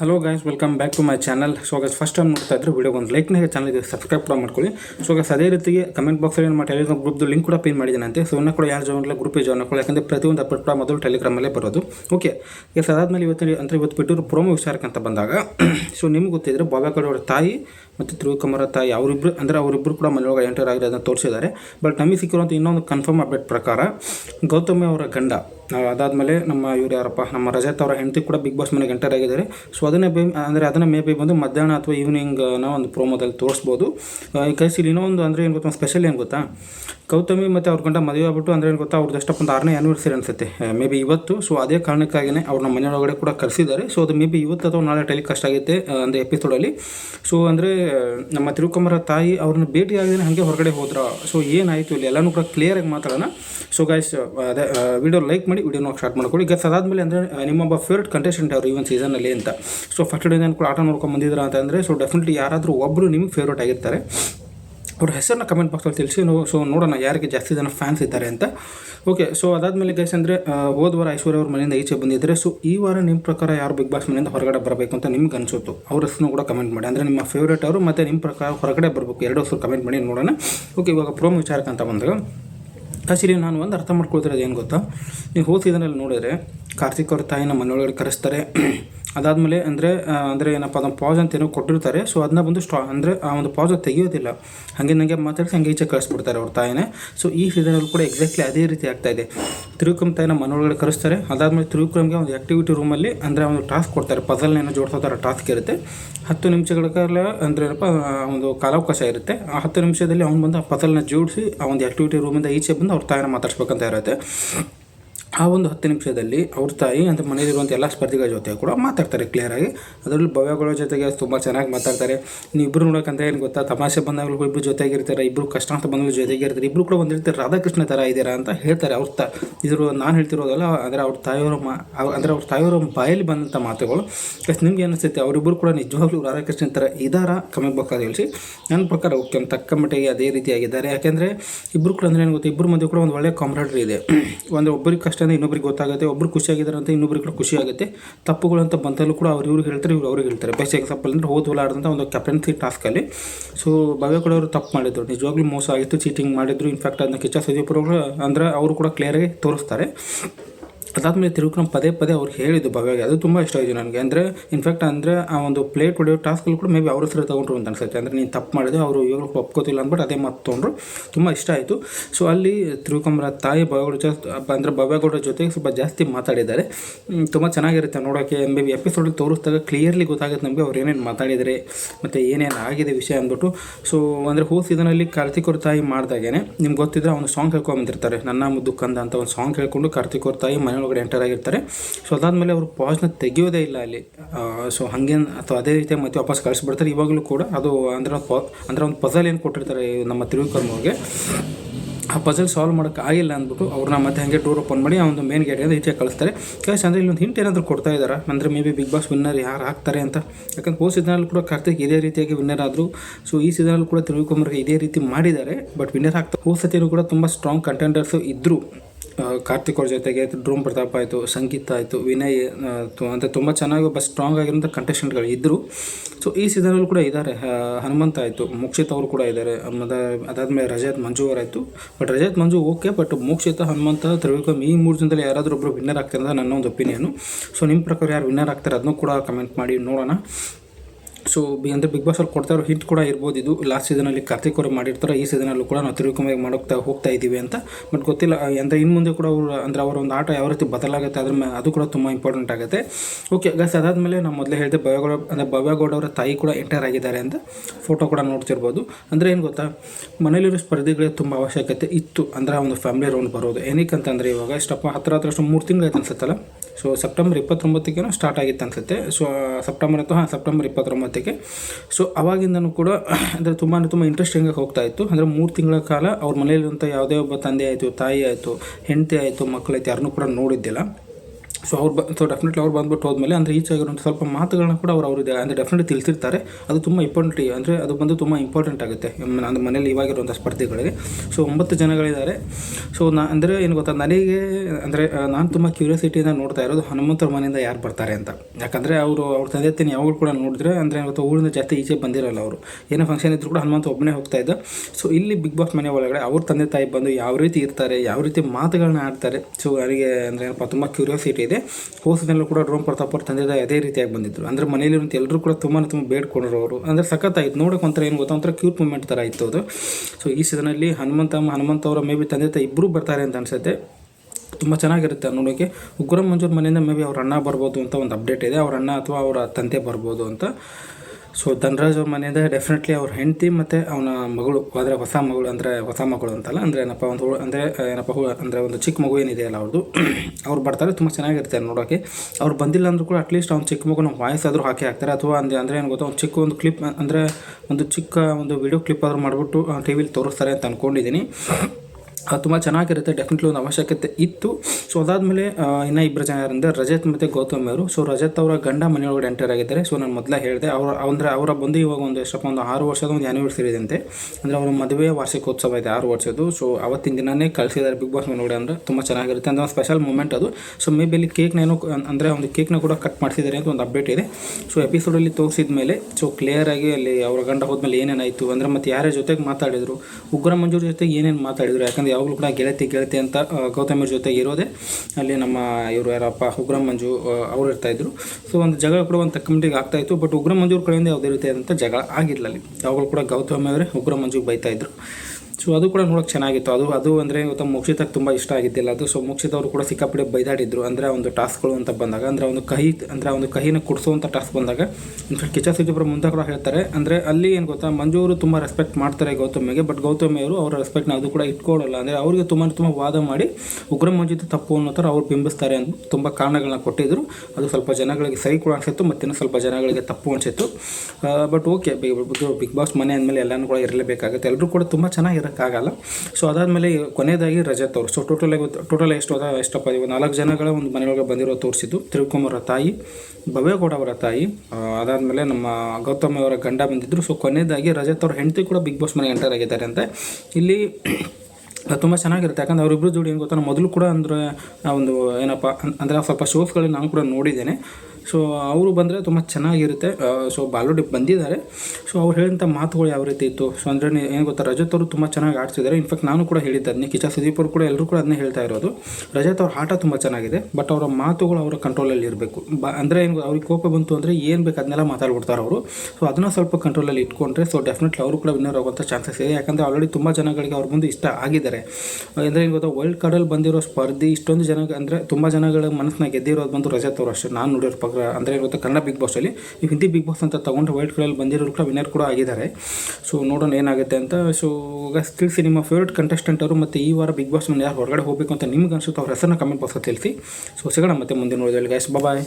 Hello guys welcome back to my channel so guys first time ನೋಡ್ತಾ ಇದ್ರೆ video ಒಂದು ಲೈಕ್ನ ಚಾನಲ್ಗೆ ಸಬ್ಸ್ಕ್ರೈಬ್ ಕೂಡ ಮಾಡ್ಕೊಳ್ಳಿ. ಸೊ ಅದೇ ರೀತಿಗೆ ಕಮೆಂಟ್ ಬಾಕ್ಸಲ್ಲಿ ಏನು ಮಾಡಿ ಟೆಲಿಗ್ರಾಮ್ ಗ್ರೂಪ್ದು ಲಿಂಕ್ ಕೂಡ ಪಿನ್ ಮಾಡಿದ್ದೀನಿ ಅಂತೆ. ಸೊ ಇನ್ನೂ ಕೂಡ ಯಾರು ಜಾಯ್ನ್ ಇಲ್ಲ ಗ್ರೂಪಿಗೆ ಜಾಯ್ನ್ ಹಾಕೊಳ್ಳಿ ಯಾಕಂದರೆ ಪ್ರತಿಯೊಂದು ಅಪ್ಡೇಟ್ ಕೂಡ ಮೊದಲು ಟೆಲಿಗ್ರಾಮಲ್ಲೇ ಬರೋದು. ಓಕೆ ಗೈಸ್ ಅದಾದಮೇಲೆ ಇವತ್ತು ಅಂದರೆ ಇವತ್ತು ಬಿಟ್ಟು ಪ್ರೋಮೋ ವಿಚಾರಕ್ಕೆ ಅಂತ ಬಂದಾಗ ಸೊ ನಿಮ್ಗೆ ಗೊತ್ತಿದ್ರೆ ಬಾಬಾಕಡೆ ಅವರ ತಾಯಿ ಮತ್ತು ತ್ರಿವಿಕ್ರಮರ ತಾಯಿ ಅವರಿಬ್ಬರು ಅಂದರೆ ಅವರಿಬ್ಬರು ಕೂಡ ಮನೆಯೊಳಗೆ ಎಂಟರ್ ಆಗಿದೆ ಅದನ್ನು ತೋರಿಸಿದ್ದಾರೆ. ಬಟ್ ನಮಗೆ ಸಿಕ್ಕಿರುವಂಥ ಇನ್ನೊಂದು ಕನ್ಫರ್ಮ್ ಅಪ್ಡೇಟ್ ಪ್ರಕಾರ, ಗೌತಮಿ ಅವರ ಗಂಡ ಅದಾದಮೇಲೆ ನಮ್ಮ ಇವ್ರು ಯಾರಪ್ಪ, ನಮ್ಮ ರಜತ್ ಅವರ ಹೆಂಡತಿ ಕೂಡ ಬಿಗ್ ಬಾಸ್ ಮನೆಗೆ ಎಂಟರ್ ಆಗಿದ್ದಾರೆ. ಸೊ ಅದನ್ನೇ ಬೇ ಅಂದರೆ ಅದನ್ನು ಮೇ ಬಿ ಬಂದು ಮಧ್ಯಾಹ್ನ ಅಥವಾ ಈವ್ನಿಂಗ್ ನಾವು ಒಂದು ಪ್ರೋಮೋದಲ್ಲಿ ತೋರಿಸ್ಬೋದು. ಈ ಇಲ್ಲಿ ಇನ್ನೂ ಒಂದು ಅಂದರೆ ಏನು ಗೊತ್ತಾ ಸ್ಪೆಷಲ್ ಏನು ಗೊತ್ತಾ? ಗೌತಮಿ ಮತ್ತು ಅವ್ರ ಗಂಡ ಮದುವೆ ಆಗ್ಬಿಟ್ಟು ಅಂದರೆ ಏನು ಗೊತ್ತಾ ಅವ್ರದ್ದು ಎಷ್ಟಪ್ಪ ಒಂದು ಆರನೇ ಆ್ಯನಿವರ್ಸರಿ ಅನಿಸುತ್ತೆ. ಮೇ ಬಿ ಇವತ್ತು. ಸೊ ಅದೇ ಕಾರಣಕ್ಕಾಗಿಯೇ ನಮ್ಮ ಮನೆಯೊಳಗಡೆ ಕೂಡ ಕರೆಸಿದ್ದಾರೆ. ಸೊ ಅದು ಮೇ ಬಿ ಇವತ್ತು ಅಥವಾ ನಾಳೆ ಟೆಲಿಕಾಸ್ಟ್ ಆಗುತ್ತೆ ಅಂದರೆ ಎಪಿಸೋಡಲ್ಲಿ ಸೊ ಅಂದರೆ ನಮ್ಮ ತಿರುಕುಮಾರ ತಾಯಿ ಅವ್ರನ್ನ ಭೇಟಿ ಆಗಿದ್ರೆ ಹಾಗೆ ಹೊರಗಡೆ ಹೋದ್ರ? ಸೊ ಏನಾಯಿತು ಇಲ್ಲಿ? ಎಲ್ಲನೂ ಕೂಡ ಕ್ಲಿಯರಾಗಿ ಮಾತಾಡೋಣ. ಸೊ ಗಾಯ್ಸ್ ಅದೇ ವಿಡಿಯೋ ಲೈಕ್ ಮಾಡಿ ವಿಡಿಯೋನ ಸ್ಟಾರ್ಟ್ ಮಾಡ್ಕೊಳ್ಳಿ. ಗೈಸ್ ಅದಾದಮೇಲೆ ಅಂದರೆ ನಿಮ್ಮೊಬ್ಬ ಫೇವ್ರೆಟ್ ಕಂಟೆಸ್ಟೆಂಟ್ ಅವರು ಇವನ್ ಸೀಸನಲ್ಲಿ ಅಂತ. ಸೊ ಫಸ್ಟ್ ಡೇ ಕೂಡ ಆಟ ನೋಡ್ಕೊಂಡು ಬಂದಿದ್ದೀರಾ ಅಂತಂದರೆ ಸೊ ಡೆಫಿನೆಟ್ಲಿ ಯಾರಾದರೂ ಒಬ್ಬರು ನಿಮಗೆ ಫೇವ್ರೇಟ್ ಆಗಿರ್ತಾರೆ. ಅವ್ರ ಹೆಸರನ್ನ ಕಮೆಂಟ್ ಬಾಕ್ಸಲ್ಲಿ ತಿಳಿಸಿ. ನೋ ಸೊ ನೋಡೋಣ ಯಾರಿಗೆ ಜಾಸ್ತಿ ಜನ ಫ್ಯಾನ್ಸ್ ಇದ್ದಾರೆ ಅಂತ. ಓಕೆ ಸೊ ಅದಾದಮೇಲೆ ಗೈಸ್ ಅಂದರೆ ಹೋದ ವಾರ ಐಶ್ವರ್ಯ ಅವ್ರ ಮನೆಯಿಂದ ಈಚೆ ಬಂದಿದ್ದರೆ ಸೊ ಈ ವಾರ ನಿಮ್ಮ ಪ್ರಕಾರ ಯಾರು ಬಿಗ್ ಬಾಸ್ ಮನೆಯಿಂದ ಹೊರಗಡೆ ಬರಬೇಕು ಅಂತ ನಿಮ್ಗೆ ಅನಿಸುತ್ತೆ ಅವ್ರ ಹೆಸರು ಕೂಡ ಕಮೆಂಟ್ ಮಾಡಿ. ಅಂದರೆ ನಿಮ್ಮ ಫೇವ್ರೇಟ್ ಅವರು ಮತ್ತು ನಿಮ್ಮ ಪ್ರಕಾರ ಹೊರಗಡೆ ಬರಬೇಕು. ಎರಡು ಹೆಸರು ಕಮೆಂಟ್ ಮಾಡಿ ನೋಡೋಣ. ಓಕೆ ಇವಾಗ ಪ್ರೋಮ್ ವಿಚಾರಕ್ಕೆ ಅಂತ ಬಂದಾಗ ಆ್ಯಕ್ಚುಲಿ ನಾನು ಒಂದು ಅರ್ಥ ಮಾಡ್ಕೊಳ್ತಿರೋದು ಏನು ಗೊತ್ತಾ? ನೀವು ಹೋದ ಸೀಸನಲ್ಲಿ ನೋಡಿದರೆ, ಕಾರ್ತಿಕ್ ಅವ್ರ ತಾಯಿನ ಮನೆಯೊಳಗಡೆ ಕರೆಸ್ತಾರೆ. ಅದಾದಮೇಲೆ ಅಂದರೆ ಅಂದರೆ ಏನಪ್ಪ ಅದನ್ನು ಪಾಸ್ ಅಂತ ಏನೋ ಕೊಟ್ಟಿರ್ತಾರೆ. ಸೊ ಅದನ್ನ ಬಂದು ಸ್ಟಾ ಅಂದರೆ, ಆ, ಒಂದು ಪಾಸ್ ತೆಗಿಯೋದಿಲ್ಲ. ಹಾಗೆ ನನಗೆ ಮಾತಾಡಿಸಿ ಹಂಗೆ ಈಚೆ ಕಳಿಸ್ಬಿಡ್ತಾರೆ ಅವ್ರ ತಾಯಿನೇ. ಸೊ ಈ ಸೀಸನಲ್ಲಿ ಕೂಡ ಎಕ್ಸಾಕ್ಟ್ಲಿ ಅದೇ ರೀತಿ ಆಗ್ತಾ ಇದೆ. ತ್ರಿವಿಕ್ರಮ್ ತಾಯಿನ ಮನೆಯೊಳಗಡೆ ಕರೆಸ್ತಾರೆ. ಅದಾದಮೇಲೆ ತ್ರಿವಿಕ್ರಮ್ಗೆ ಒಂದು ಆ್ಯಕ್ಟಿವಿಟಿ ರೂಮಲ್ಲಿ ಅಂದರೆ ಒಂದು ಟಾಸ್ಕ್ ಕೊಡ್ತಾರೆ. ಪಜಲ್ನೇನೋ ಜೋಡಿಸೋ ಥರ ಟಾಸ್ಕ್ ಇರುತ್ತೆ. ಹತ್ತು ನಿಮಿಷಗಳ ಕಾಲ, ಅಂದರೆ ಏನಪ್ಪ ಒಂದು ಕಾಲಾವಕಾಶ ಇರುತ್ತೆ. ಆ ಹತ್ತು ನಿಮಿಷದಲ್ಲಿ ಅವ್ನು ಬಂದು ಆ ಪಜಲ್ನ ಜೋಡಿಸಿ, ಆ ಒಂದು ಆ್ಯಕ್ಟಿವಿಟಿ ರೂಮಿಂದ ಈಚೆ ಬಂದು ಅವ್ರ ತಾಯಿನ ಮಾತಾಡ್ಸ್ಬೇಕಂತ ಇರುತ್ತೆ. ಆ ಒಂದು ಹತ್ತು ನಿಮಿಷದಲ್ಲಿ ಅವ್ರ ತಾಯಿ ಅಂತ ಮನೇಲಿರುವಂಥ ಎಲ್ಲ ಸ್ಪರ್ಧಿಗಳ ಜೊತೆ ಕೂಡ ಮಾತಾಡ್ತಾರೆ ಕ್ಲಿಯರಾಗಿ ಅದರಲ್ಲಿ ಭವ್ಯಗಳ ಜೊತೆಗೆ ತುಂಬ ಚೆನ್ನಾಗಿ ಮಾತಾಡ್ತಾರೆ. ಇಬ್ಬರು ನೋಡೋಕ್ಕಂತ ಏನು ಗೊತ್ತಾ? ತಮಾಷೆ ಬಂದಾಗಲೂ ಇಬ್ಬರು ಜೊತೆಗಿರ್ತಾರೆ ಇಬ್ಬರು ಕಷ್ಟ ಅಂತ ಬಂದಾಗಲೂ ಜೊತೆಗಿರ್ತಾರೆ ಇಬ್ಬರು ಕೂಡ ಒಂದು ರೀತಿ ರಾಧಾಕೃಷ್ಣ ಥರ ಇದ್ದೀರಾ ಅಂತ ಹೇಳ್ತಾರೆ ಅವ್ರ ತ, ಇದ್ರ ನಾನು ಹೇಳ್ತಿರೋದಲ್ಲ, ಅಂದರೆ ಅವ್ರ ತಾಯಿಯವರ ಮಾ ಅಂದರೆ ಅವ್ರ ತಾಯಿಯವರ ಬಾಯಲ್ಲಿ ಬಂದಂಥ ಮಾತುಗಳು. ಪ್ಲಸ್ ನಿಮ್ಗೆ ಅನಿಸುತ್ತೆ ಅವರಿಬ್ಬರು ಕೂಡ ನಿಜವಾಗ್ಲೂ ರಾಧಾಕೃಷ್ಣ ಥರ ಇದಾರ ಕಮೆಂಟ್ ಬಾಕ್ಸಲ್ಲಿ ತಿಳಿಸಿ ನನ್ನ ಪ್ರಕಾರ ಓಕೆ ತಕ್ಕ ಮಟ್ಟಿಗೆ ಅದೇ ರೀತಿಯಾಗಿದ್ದಾರೆ. ಯಾಕೆಂದರೆ ಇಬ್ಬರು ಕೂಡ ಅಂದರೆ ಏನು ಗೊತ್ತಾ? ಇಬ್ಬರು ಮಧ್ಯೆ ಕೂಡ ಒಂದು ಒಳ್ಳೆಯ ಕಾಮ್ರಾಡ್ರಿ ಇದೆ. ಒಂದು ಒಬ್ಬರಿಗೆ ಕಷ್ಟ ಅಂದರೆ ಇನ್ನೊಬ್ರಿಗೆ ಗೊತ್ತಾಗುತ್ತೆ, ಒಬ್ರು ಖುಷಿಯಾಗಿದ್ದಾರೆ ಅಂತ ಇನ್ನೊಬ್ರಿಗೆ ಕೂಡ ಖುಷಿ ಆಗುತ್ತೆ ತಪ್ಪುಗಳು ಅಂತ ಬಂದಲ್ಲೂ ಕೂಡ ಅವ್ರು ಇವ್ರಿಗೆ ಹೇಳ್ತಾರೆ, ಇವ್ರು ಅವ್ರಿಗೆ ಹೇಳ್ತಾರೆ. ಬೆಸ್ಟ್ ಎಕ್ಸಾಂಪಲ್ ಅಂದರೆ ಹೋದ ಆಡಿದಂಥ ಒಂದು ಕ್ಯಾಪ್ಟನ್ಸಿ ಟಾಸ್ಕಲ್ಲಿ ಸೊ ಭವ್ಯ ಅವರು ತಪ್ಪು ಮಾಡಿದ್ರು. ನಿಜವಾಗ್ಲೂ ಮೋಸ ಆಗಿತ್ತು ಚೀಟಿಂಗ್ ಮಾಡಿದ್ರು. ಇನ್ಫ್ಯಾಕ್ಟ್ ಅದನ್ನ ಕಿಚ್ಚ ಸುದೀಪ್ ಅವರು ಅಂದರೆ ಅವರು ಕೂಡ ಕ್ಲಿಯರಾಗಿ ತೋರಿಸ್ತಾರೆ. ಅದಾದಮೇಲೆ ತಿರುಕ್ರಮ್ ಪದೇ ಪದೇ ಅವ್ರು ಹೇಳಿದ್ದು ಭವ್ಯಗೆ. ಅದು ತುಂಬ ಇಷ್ಟ ಆಯಿತು ನನಗೆ. ಅಂದರೆ ಇನ್ಫ್ಯಾಕ್ಟ್ ಅಂದರೆ, ಆ ಒಂದು ಪ್ಲೇಟ್ ಹೊಡೆಯೋ ಟಾಸ್ಕಲ್ಲಿ ಕೂಡ ಮೇ ಬಿ ಅವ್ರ ಹೆಸರು ತೊಗೊಂಡ್ರು ಅಂತ ಅನ್ಸುತ್ತೆ. ಅಂದರೆ ನೀನು ತಪ್ಪು ಮಾಡಿದೆ, ಅವರು ಇವಾಗ ಒಪ್ಕೋತಿಲ್ಲ ಅಂದ್ಬಿಟ್ಟು ಅದೇ ಮಾತು ತೊಗೊಂಡ್ರು. ತುಂಬ ಇಷ್ಟ ಆಯಿತು. ಸೊ ಅಲ್ಲಿ ತಿರುಕಂಬರ ತಾಯಿ ಭವ್ಯಗೌಡ ಜೊತೆ ಅಂದರೆ ಭವ್ಯಗೌಡ ಜೊತೆಗೆ ಸ್ವಲ್ಪ ಜಾಸ್ತಿ ಮಾತಾಡಿದ್ದಾರೆ. ತುಂಬ ಚೆನ್ನಾಗಿರುತ್ತೆ ನೋಡೋಕ್ಕೆ ಮೇ ಬಿ ಎಪಿಸೋಡಲ್ಲಿ ತೋರಿಸಿದಾಗ ಕ್ಲಿಯರ್ಲಿ ಗೊತ್ತಾಗುತ್ತೆ ನಮಗೆ ಅವ್ರು ಏನೇನು ಮಾತಾಡಿದರೆ, ಮತ್ತು ಏನೇನು ಆಗಿದೆ ವಿಷಯ ಅಂದ್ಬಿಟ್ಟು ಸೊ ಅಂದರೆ ಹೋ ಸೀಸನಲ್ಲಿ ಕಾರ್ತಿಕ್ ಅವ್ರ ತಾಯಿ ಮಾಡ್ದಾಗೇನೆ. ನಿಮ್ಗೆ ಗೊತ್ತಿದ್ರೆ ಒಂದು ಸಾಂಗ್ ಹೇಳ್ಕೊಂಬಂದಿರ್ತಾರೆ ನನ್ನ ಮುದ್ದು ಕಂದ ಅಂತ ಒಂದು ಸಾಂಗ್ ಹೇಳ್ಕೊಂಡು ಕಾರ್ತಿಕೋರ್ ತಾಯಿ ತಾಯಿ ಮನೆಯೊಳಗಡೆ ಎಂಟರ್ ಆಗಿರ್ತಾರೆ. ಸೊ ಅದಾದಮೇಲೆ ಅವರು ಪಾಸ್ನ ತೆಗೆಯೋದೇ ಇಲ್ಲ ಅಲ್ಲಿ. ಸೊ ಹಾಗೇನು, ಅಥವಾ ಅದೇ ರೀತಿ ಮತ್ತೆ ವಾಪಸ್ ಕಳಿಸ್ಬಿಡ್ತಾರೆ. ಇವಾಗಲೂ ಕೂಡ ಅದು ಅಂದರೆ ಪ, ಅಂದರೆ ಒಂದು ಪಜಲ್ ಏನು ಕೊಟ್ಟಿರ್ತಾರೆ ನಮ್ಮ ತಿರುವಿಕರ್ಮವ್ರಿಗೆ ಆ ಪಜಲ್ ಸಾಲ್ವ್ ಮಾಡೋಕ್ಕೆ ಆಗಿಲ್ಲ ಅಂದ್ಬಿಟ್ಟು ಅವ್ರನ್ನ ಮತ್ತೆ ಹಾಗೆ ಟೂರ್ ಓಪನ್ ಮಾಡಿ ಆ ಒಂದು ಮೇನ್ ಗೇಟಿಂದ ಈಚೆ ಕಳಿಸ್ತಾರೆ. ಕ್ಯಾಶ್ ಅಂದರೆ ಇಲ್ಲೊಂದು ಹಿಂಟ್ ಏನಾದರೂ ಕೊಡ್ತಾ ಇದ್ದಾರೆ? ಅಂದರೆ maybe Bigg Boss winner ಯಾರು ಆಗ್ತಾರೆ ಅಂತ. ಯಾಕಂದ್ರೆ ಹೋದ ಸೀಸನಲ್ಲಿ ಕೂಡ ಕಾರ್ತಿಕ್ ಇದೇ ರೀತಿಯಾಗಿ ವಿನ್ನರ್ ಆದರು. ಸೊ ಈ ಸೀಸನಲ್ಲಿ ಕೂಡ ತಿರುವಿಕೊಂಬರ್ಗೆ ಇದೇ ರೀತಿ ಮಾಡಿದ್ದಾರೆ. ಬಟ್ ವಿನ್ನರ್ ಆಗ್ತಾ ಹೋದ ಕೂಡ ತುಂಬ ಸ್ಟ್ರಾಂಗ್ ಕಂಟೆಂಡರ್ಸು ಇದ್ದರು ಕಾರ್ತಿಕ್ ಅವ್ರ ಜೊತೆಗೆ ಡ್ರೋಮ್ ಪ್ರತಾಪ್ ಆಯಿತು, ಸಂಗೀತ ಆಯಿತು, ವಿನಯ್ ಅಂತ ತುಂಬ ಚೆನ್ನಾಗಿ ಒಬ್ಬ ಸ್ಟ್ರಾಂಗ್ ಆಗಿರೋಂಥ ಕಂಟೆಸ್ಟೆಂಟ್ಗಳು ಇದ್ದರು ಸೊ ಈ ಸೀಸನಲ್ಲಿ ಕೂಡ ಇದ್ದಾರೆ ಹನುಮಂತ ಆಯಿತು, ಮೋಕ್ಷಿತ್ ಅವರು ಕೂಡ ಇದ್ದಾರೆ ಮತ್ತು ಅದಾದಮೇಲೆ Rajat Manju ಅವರಾಯಿತು but Rajat Manju okay but Mokshitha, Hanumantha, Trivikram ಈ ಮೂರು ಜನದಲ್ಲಿ ಯಾರಾದರೂ ಒಬ್ಬರು ವಿನ್ನರ್ ಆಗ್ತಾರೆ ಅಂತ ನನ್ನ ಒಂದು ಒಪಿನಿಯನು ಸೊ ನಿಮ್ಮ ಪ್ರಕಾರ ಯಾರು ವಿನ್ನರ್ ಆಗ್ತಾರೆ? ಅದನ್ನೂ ಕೂಡ ಕಮೆಂಟ್ ಮಾಡಿ ನೋಡೋಣ. ಸೊ ಬಿ ಅಂದರೆ ಬಿಗ್ ಬಾಸ್ ಅವ್ರು ಕೊಡ್ತಾ ಇರೋ ಹಿಟ್ ಕೂಡ ಇರ್ಬೋದು. ಇದು ಲಾಸ್ಟ್ ಸೀಸನಲ್ಲಿ ಕಾರ್ತಿಕ್ ಅವರು ಮಾಡಿರ್ತಾರೆ. ಈ ಸೀಸನಲ್ಲೂ ಕೂಡ ನಾವು ತಿರುಗುಮಾಗಿ ಮಾಡೋಕ್ತಾ ಹೋಗ್ತಾ ಇದ್ದೀವಿ ಅಂತ. ಬಟ್ ಗೊತ್ತಿಲ್ಲ ಅಂದರೆ ಇನ್ನು ಮುಂದೆ ಕೂಡ ಅವರು, ಅಂದರೆ ಅವರ ಒಂದು ಆಟ ಯಾವ ರೀತಿ ಬದಲಾಗುತ್ತೆ ಅದ್ರ ಮೇಲೆ ಅದು ಕೂಡ ತುಂಬ ಇಂಪಾರ್ಟೆಂಟ್ ಆಗುತ್ತೆ. ಓಕೆ ಗಸ್ ಅದಾದಮೇಲೆ ನಾವು ಮೊದಲೇ ಹೇಳಿದೆ ಭವ್ಯಗೌಡ, ಅಂದರೆ ಭವ್ಯಗೌಡ ಅವರ ತಾಯಿ ಕೂಡ ಎಂಟರ್ ಆಗಿದ್ದಾರೆ ಅಂತ ಫೋಟೋ ಕೂಡ ನೋಡ್ತಿರ್ಬೋದು. ಅಂದರೆ ಏನು ಗೊತ್ತಾ? ಮನೇಲಿರೋ ಸ್ಪರ್ಧೆಗಳಿಗೆ ತುಂಬ ಅವಶ್ಯಕತೆ ಇತ್ತು. ಅಂದರೆ ಒಂದು ಫ್ಯಾಮಿಲಿ ರೌಂಡ್ ಬರೋದು. ಏನಕ್ಕೆ ಅಂತಂದರೆ ಇವಾಗ, ಇಷ್ಟಪ್ಪ ಹತ್ರ ಹತ್ರ ಅಷ್ಟು ಮೂರು ತಿಂಗಳಾಯ್ತು ಅನ್ಸುತ್ತಲ್ಲ ಸೊ ಸೆಪ್ಟೆಂಬರ್ ಇಪ್ಪತ್ತೊಂಬತ್ತಕ್ಕೇನೋ ಸ್ಟಾರ್ಟ್ ಆಗಿತ್ತು ಅನ್ಸುತ್ತೆ. ಸೊ ಸೆಪ್ಟೆಂಬರ್ ಅಥವಾ, ಹಾಂ ಸೆಪ್ಟೆಂಬರ್ ಇಪ್ಪತ್ತೊಂಬತ್ತಕ್ಕೆ. ಸೊ ಅವಾಗಿಂದನೂ ಕೂಡ ಅಂದರೆ ತುಂಬಾ ತುಂಬ ಇಂಟ್ರೆಸ್ಟಿಂಗಾಗಿ ಹೋಗ್ತಾ ಇತ್ತು. ಅಂದರೆ ಮೂರು ತಿಂಗಳ ಕಾಲ ಅವ್ರ ಮನೆಯಲ್ಲಿರುವಂಥ ಯಾವುದೇ ಒಬ್ಬ ತಂದೆ ಆಯಿತು, ತಾಯಿ ಆಯಿತು, ಹೆಂಡತಿ ಆಯಿತು ಮಕ್ಕಳಾಯ್ತು ಯಾರನ್ನೂ ಕೂಡ ನೋಡಿದ್ದಿಲ್ಲ. ಸೊ ಅವ್ರು ಬ ಸೊ ಡೆಫಿನೆಟ್ಲಿ ಅವ್ರು ಬಂದ್ಬಿಟ್ಟು ಹೋದ್ಮೇಲೆ ಅಂದರೆ ಈಚೆ ಆಗಿರುವಂಥ ಸ್ವಲ್ಪ ಮಾತುಗಳನ್ನ ಕೂಡ ಅವರು ಅವ್ರಿಗೆ ಅಂದರೆ ಡೆಫಿನೆಟ್ಲಿ ತಿಳಿಸಿರ್ತಾರೆ. ಅದು ತುಂಬ ಇಂಪಾರ್ಟೆಂಟ್ ಅಂದರೆ ಅದು ಬಂದು ತುಂಬ ಇಂಪಾರ್ಟೆಂಟ್ ಆಗುತ್ತೆ. ನನ್ನ ಮನೇಲಿ ಇವಾಗಿರುವಂಥ ಸ್ಪರ್ಧೆಗಳಿಗೆ. ಸೊ ಒಂಬತ್ತು ಜನಗಳಿದ್ದಾರೆ. ಸೊ ನಾ ಅಂದರೆ ಏನು ಗೊತ್ತಾ, ನನಗೆ ಅಂದರೆ ನಾನು ತುಂಬ ಕ್ಯೂರಿಯಾಸಿಟಿಯಿಂದ ನೋಡ್ತಾ ಇರೋದು ಹನುಮಂತರ ಮನೆಯಿಂದ ಯಾರು ಬರ್ತಾರೆ ಅಂತ. ಯಾಕಂದರೆ ಅವರು ಅವ್ರ ತಂದೆ ತಾಯಿ ಯಾವಾಗ ಕೂಡ ನೋಡಿದ್ರೆ ಅಂದರೆ ಏನು ಗೊತ್ತಾ ಊರಿಂದ ಜಾಸ್ತಿ ಈಚೆ ಬಂದಿರಲ್ಲ ಅವರು. ಏನೋ ಫಂಕ್ಷನ್ ಇದ್ರು ಕೂಡ ಹನುಮಂತ ಒಬ್ಬನೇ ಹೋಗ್ತಾ ಇದ್ದ. ಸೊ ಇಲ್ಲಿ ಬಿಗ್ ಬಾಸ್ ಮನೆ ಒಳಗಡೆ ಅವ್ರ ತಂದೆ ತಾಯಿ ಬಂದು ಯಾವ ರೀತಿ ಇರ್ತಾರೆ, ಯಾವ ರೀತಿ ಮಾತುಗಳನ್ನ ಆಡ್ತಾರೆ. ಸೊ ನನಗೆ ಅಂದರೆ ಏನಪ್ಪ, ತುಂಬ ಕ್ಯೂರಿಯಾಸಿಟಿ ಇದೆ. ಹೋಸದಲ್ಲೂ ಕೂಡ ಡ್ರೋನ್ ಪ್ರತಾಪ್ ಅವ್ರ ತಂದೆ ತಾಯಿ ಅದೇ ರೀತಿಯಾಗಿ ಬಂದಿದ್ರು. ಅಂದರೆ ಮನೇಲಿರುವಂಥ ಎಲ್ಲರೂ ಕೂಡ ತುಂಬಾ ತುಂಬ ಬೇಡ್ಕೊಂಡ್ರು ಅವರು. ಅಂದರೆ ಸಖತ್ತಾಯಿತು. ನೋಡೋಕೆ ಒಂಥರ ಏನು ಗೊತ್ತಾ? ಒಂಥರ ಕ್ಯೂಟ್ ಮೂಮೆಂಟ್ ಥರ ಇತ್ತು ಅದು. ಸೊ ಈ ಸೀಸನಲ್ಲಿ ಹನುಮಂತ ಹನುಮಂತ ಅವರ ಮೇ ಬಿ ತಂದೆ ತಾಯಿ ಇಬ್ಬರು ಬರ್ತಾರೆ ಅಂತ ಅನಿಸುತ್ತೆ. ತುಂಬ ಚೆನ್ನಾಗಿರುತ್ತೆ ನೋಡೋಕೆ. ಉಗ್ರಂ ಮಂಜೂರ್ ಮನೆಯಿಂದ ಮೇ ಬಿ ಅವ್ರ ಅಣ್ಣ ಬರ್ಬೋದು ಅಂತ ಒಂದು ಅಪ್ಡೇಟ್ ಇದೆ. ಅವ್ರ ಅಣ್ಣ ಅಥವಾ ಅವರ ತಂದೆ ಬರ್ಬೋದು ಅಂತ. ಸೊ ಧನರಾಜ್ ಅವ್ರ ಮನೆಯಿಂದ ಡೆಫಿನೆಟ್ಲಿ ಅವ್ರ ಹೆಂಡತಿ ಮತ್ತು ಅವನ ಮಗಳು, ಆದರೆ ಹೊಸ ಮಗಳು, ಅಂದರೆ ಹೊಸ ಮಗಳು ಅಂತಲ್ಲ, ಅಂದರೆ ಏನಪ್ಪ ಒಂದು ಅಂದರೆ ಏನಪ್ಪ ಹು ಅಂದರೆ ಒಂದು ಚಿಕ್ಕ ಮಗು ಏನಿದೆಯಲ್ಲ ಅವ್ರದ್ದು ಅವ್ರು ಬರ್ತಾರೆ, ತುಂಬ ಚೆನ್ನಾಗಿರುತ್ತೆ ನೋಡೋಕ್ಕೆ ಅವ್ರು ಬಂದಿಲ್ಲ ಅಂದರೂ ಕೂಡ ಅಟ್ಲೀಸ್ಟ್ ಅವ್ನು ಚಿಕ್ಕ ಮಗುನ ವಾಯ್ಸ್ ಆದರೂ ಹಾಕಿ ಹಾಕ್ತಾರೆ, ಅಥವಾ ಅಂದರೆ ಅಂದರೆ ಏನು ಗೊತ್ತಾ, ಒಂದು ಚಿಕ್ಕ ಒಂದು ಕ್ಲಿಪ್ ಅಂದರೆ ಒಂದು ಚಿಕ್ಕ ಒಂದು ವಿಡಿಯೋ ಕ್ಲಿಪ್ ಆದರೂ ಮಾಡಿಬಿಟ್ಟು ಟಿ ವಿಲಿ ತೋರಿಸ್ತಾರೆ ಅಂತ ಅಂದ್ಕೊಂಡಿದ್ದೀನಿ ಅದು ತುಂಬ ಚೆನ್ನಾಗಿರುತ್ತೆ ಡೆಫಿನೆಟ್ಲಿ ಒಂದು ಅವಶ್ಯಕತೆ ಇತ್ತು. ಸೊ ಅದಾದಮೇಲೆ ಇನ್ನೂ ಇಬ್ಬರು ಜನ ಯಾರಂದರೆ ರಜತ್ ಮತ್ತು ಗೌತಮ್ ಅವರು. ಸೊ ರಜತ್ ಅವರ ಗಂಡ ಮನೆಯೊಳಗಡೆ ಎಂಟರ್ ಆಗಿದ್ದಾರೆ. ಸೊ ನಾನು ಮೊದಲೇ ಹೇಳಿದೆ, ಅವರ, ಅಂದರೆ ಅವರ ಬಂದು ಇವಾಗ ಒಂದು ಎಷ್ಟಪ್ಪ, ಒಂದು ಆರು ವರ್ಷದ ಒಂದು ಆ್ಯನಿವರ್ಸರಿ ಅಂತೆ. ಅಂದರೆ ಅವರ ಮದುವೆ ವಾರ್ಷಿಕೋತ್ಸವ ಇದೆ ಆರು ವರ್ಷದ್ದು. ಸೊ ಅವತ್ತಿನ ದಿನವೇ ಕಳಿಸಿದ್ದಾರೆ ಬಿಗ್ ಬಾಸ್ ಮನೆಯೊಳಗಡೆ ಅಂದರೆ ತುಂಬ ಚೆನ್ನಾಗಿರುತ್ತೆ. ಅಂದರೆ ಒಂದು ಸ್ಪೆಷಲ್ ಮೂಮೆಂಟ್ ಅದು. ಸೊ ಮೇ ಬಿ ಇಲ್ಲಿ ಕೇಕ್ನೇನೋ ಅಂದರೆ ಒಂದು ಕೇಕ್ನ ಕೂಡ ಕಟ್ ಮಾಡಿಸಿದ್ದಾರೆ ಅಂತ ಒಂದು ಅಪ್ಡೇಟ್ ಇದೆ. ಸೊ ಎಪಿಸೋಡಲ್ಲಿ ತೋರಿಸಿದ ಮೇಲೆ ಸೊ ಕ್ಲಿಯರಾಗಿ ಅಲ್ಲಿ ಅವರ ಗಂಡ ಹೋದ್ಮೇಲೆ ಏನೇನಾಯಿತು ಅಂದರೆ ಮತ್ತು ಯಾರ ಜೊತೆಗೆ ಮಾತಾಡಿದರು, ಉಗ್ರ ಮಂಜೂರ್ ಜೊತೆಗೆ ಏನೇನು ಮಾತಾಡಿದರು, ಯಾಕಂದರೆ ಯಾವಾಗಲೂ ಕೂಡ ಗೆಳತಿ ಗೆಳತಿ ಅಂತ ಆ, ಗೌತಮ್ ಅವ್ರ ಜೊತೆಗೆ ಇರೋದೇ. ಅಲ್ಲಿ ನಮ್ಮ ಇವರು ಯಾರಪ್ಪ ಉಗ್ರಂ ಮಂಜು ಅವರು ಇರ್ತಾಯಿದ್ರು ಸೊ ಒಂದು ಜಗಳ ಕೂಡ ಒಂದು ತಕ್ಕಮಟ್ಟಿಗೆ ಆಗ್ತಾಯಿತ್ತು ಬಟ್ ಉಗ್ರ ಮಂಜೂರ್ ಕಡೆಯಿಂದ ಯಾವುದೇ ರೀತಿಯಾದಂಥ ಜಗಳ ಆಗಿರಲಿಲ್ಲ ಯಾವಾಗಲೂ ಕೂಡ ಗೌತಮ್ ಅವರೇ ಉಗ್ರ ಮಂಜುಗೆ ಬೈತಾಯಿದ್ರು ಸೊ ಅದು ಕೂಡ ನೋಡೋಕೆ ಚೆನ್ನಾಗಿತ್ತು. ಅದು ಅದು ಅಂದರೆ ಇವತ್ತು ಮುಕ್ಷಿತಕ್ಕೆ ತುಂಬ ಇಷ್ಟ ಆಗಿದ್ದಿಲ್ಲ ಅದು. ಸೊ ಮುಕ್ಷಿತವರು ಅವರು ಕೂಡ ಸಿಕ್ಕಾಪಟ್ಟೆ ಬೈದಾಡಿದ್ರು. ಅಂದರೆ ಒಂದು ಟಾಸ್ಕ್ಗಳು ಅಂತ ಬಂದಾಗ, ಅಂದರೆ ಒಂದು ಕಹಿ, ಅಂದರೆ ಒಂದು ಕಹಿನ ಕುಡಿಸುವಂಥ ಟಾಸ್ಕ್ ಬಂದಾಗ ಇನ್ಫ್ಯಾಕ್ಟ್ ಕಿಚ್ಚ ಸುದೀಪರ ಮುಂದೆ ಕೂಡ ಹೇಳ್ತಾರೆ. ಅಂದರೆ ಅಲ್ಲಿ ಏನು ಗೊತ್ತಾ, ಮಂಜು ಅವರು ತುಂಬ ರೆಸ್ಪೆಕ್ಟ್ ಮಾಡ್ತಾರೆ ಗೌತಮಿಗೆ ಬಟ್ ಗೌತಮಿ ಅವರು ಅವರ ರೆಸ್ಪೆಕ್ಟ್ನ ಅದು ಕೂಡ ಇಟ್ಕೊಳ್ಳಲ್ಲ ಅಂದರೆ ಅವರಿಗೆ ತುಂಬ ತುಂಬ ವಾದ ಮಾಡಿ, ಉಗ್ರ ಮಂಜಿತ ತಪ್ಪು ಅನ್ನೋ ಥರ ಅವ್ರು ಬಿಂಬಿಸ್ತಾರೆ ಅಂತ ತುಂಬ ಕಾರಣಗಳನ್ನ ಕೊಟ್ಟಿದ್ದರು ಅದು ಸ್ವಲ್ಪ ಜನಗಳಿಗೆ ಸರಿ ಕೂಡ ಅನಿಸಿತ್ತು, ಮತ್ತಿನ್ನು ಸ್ವಲ್ಪ ಜನಗಳಿಗೆ ತಪ್ಪು ಅನಿಸಿತ್ತು. ಬಟ್ ಓಕೆ ಬಿಗ್ ಬಾಸ್ ಮನೆ ಅಂದಮೇಲೆ ಎಲ್ಲನೂ ಕೂಡ ಇರಲೇಬೇಕಾಗುತ್ತೆ. ಎಲ್ಲರೂ ಕೂಡ ತುಂಬ ಚೆನ್ನಾಗಿರೋಕ್ಕಾಗಲ್ಲ ಸೊ ಅದಾದಮೇಲೆ ಕೊನೆಯದಾಗಿ ರಜತ್ ಅವರು ಸೊ ಟೋಟಲ್ ಆಗಿ ಟೋಟಲ್ ಎಷ್ಟು ಅದ ಎಷ್ಟಪ್ಪ ಇವು ನಾಲ್ಕು ಜನಗಳ ಒಂದು ಮನೆಯೊಳಗೆ ಬಂದಿರೋ ತೋರಿಸಿದ್ದು. ತಿರುಕುಮರ ತಾಯಿ ಭವ್ಯಗೌಡ ಅವರ ತಾಯಿ ಅದಾದಮೇಲೆ ನಮ್ಮ ಗೌತಮ್ ಅವರ ಗಂಡ ಬಂದಿದ್ದರು ಸೊ ಕೊನೆಯದಾಗಿ ರಜತ್ ಅವ್ರ ಹೆಂಡತಿ ಕೂಡ ಬಿಗ್ ಬಾಸ್ ಮನೆ ಎಂಟರ್ ಆಗಿದ್ದಾರೆ ಅಂತ. ಇಲ್ಲಿ ತುಂಬ ಚೆನ್ನಾಗಿರುತ್ತೆ. ಯಾಕಂದ್ರೆ ಅವರಿಬ್ಬರು ಜೋಡಿ ಏನು ಗೊತ್ತಾ ಮೊದಲು ಕೂಡ ಅಂದರೆ ಒಂದು, ಏನಪ್ಪ ಅಂದರೆ ಸ್ವಲ್ಪ ಶೋಸ್ಗಳಲ್ಲಿ ನಾನು ಕೂಡ ನೋಡಿದ್ದೇನೆ. ಸೊ ಅವರು ಬಂದರೆ ತುಂಬ ಚೆನ್ನಾಗಿರುತ್ತೆ. ಸೊ ಬಾಲುಡಿ ಬಂದಿದ್ದಾರೆ. ಸೊ ಅವ್ರು ಹೇಳಿದಂಥ ಮಾತುಗಳು ಯಾವ ರೀತಿ ಇತ್ತು? ಸೊ ಅಂದರೆ ಏನು ಗೊತ್ತಾ, ರಜತ್ ಅವರು ತುಂಬ ಚೆನ್ನಾಗಿ ಆಡ್ತಿದ್ದಾರೆ ಇನ್ಫ್ಯಾಕ್ಟ್ ನಾನು ಕೂಡ ಹೇಳಿದ್ದೆ ಅದನ್ನೇ ಕಿಚಾ ಸುದೀಪ್ ಅವರು ಕೂಡ ಎಲ್ಲರೂ ಕೂಡ ಅದನ್ನೇ ಹೇಳ್ತಾ ಇರೋದು. ರಜತ್ ಅವ್ರ ಆಟ ತುಂಬ ಚೆನ್ನಾಗಿದೆ. ಬಟ್ ಅವರ ಮಾತುಗಳು ಅವರ ಕಂಟ್ರೋಲಲ್ಲಿ ಇರಬೇಕು. ಬ ಅಂದರೆ ಏನು ಅವ್ರಿಗೆ ಕೋಪ ಬಂತು ಅಂದರೆ ಏನು ಬೇಕು ಅದನ್ನೆಲ್ಲ ಮಾತಾಡ್ಬಿಡ್ತಾರೆ ಅವರು. ಸೊ ಅದನ್ನು ಸ್ವಲ್ಪ ಕಂಟ್ರೋಲಲ್ಲಿ ಇಟ್ಕೊಂಡ್ರೆ ಸೊ ಡೆಫಿನೆಟ್ಲಿ ಅವರು ಕೂಡ ವಿನ್ನರ್ ಆಗುವಂಥ ಚಾನ್ಸಸ್ ಇದೆ. ಯಾಕಂದರೆ ಆಲ್ರೆಡಿ ತುಂಬ ಜನಗಳಿಗೆ ಅವ್ರ ಮುಂದೆ ಇಷ್ಟ ಆಗಿದ್ದಾರೆ. ಅಂದರೆ ಏನು ಗೊತ್ತಾ ವರ್ಲ್ಡ್ ಕಾರ್ಡಲ್ಲಿ ಬಂದಿರೋ ಸ್ಪರ್ಧಿ ಇಷ್ಟೊಂದು ಜನ ಅಂದರೆ ತುಂಬ ಜನಗಳ ಮನಸ್ಸನ್ನ ಗೆದ್ದಿರೋದು ಬಂದು ರಜತ್ ಅವರು ಅಷ್ಟೇ. ನಾನು ನೋಡಿರೋ ಪ್ರಕಾರ ಅಂದರೆ ಇವತ್ತು ಕನ್ನಡ ಬಿಗ್ ಬಾಸಲ್ಲಿ ಹಿಂದಿ ಬಿಗ್ ಬಾಸ್ ಅಂತ ತೊಗೊಂಡು ವೈಟ್ ಕಲರ್ ಬಂದಿರೋರು ಕೂಡ ವಿನ್ನರ್ ಕೂಡ ಆಗಿದ್ದಾರೆ. ಸೊ ನೋಡೋಣ ಏನಾಗುತ್ತೆ ಅಂತ. ಸೊ ತಿಳಿಸಿ ನಿಮ್ಮ ಫೇವ್ರೇಟ್ ಕಂಟೆಸ್ಟೆಂಟ್ ಅವರು ಮತ್ತು ಈ ವಾರ ಬಿಗ್ ಬಾಸ್ ಮನೆ ಯಾರು ಹೊರಗಡೆ ಹೋಗಬೇಕು ಅಂತ ನಿಮ್ಗೆ ಅನಿಸುತ್ತೆ ಅವ್ರ ಹೆಸರನ್ನ ಕಮೆಂಟ್ ಬಾಕ್ಸಲ್ಲಿ ತಿಳಿಸಿ. ಸೊ ಸಿಗೋಣ ಮತ್ತೆ ಮುಂದೆ ನೋಡಿದಲ್ಲಿ ಗೈಸ್ ಬಾಯ್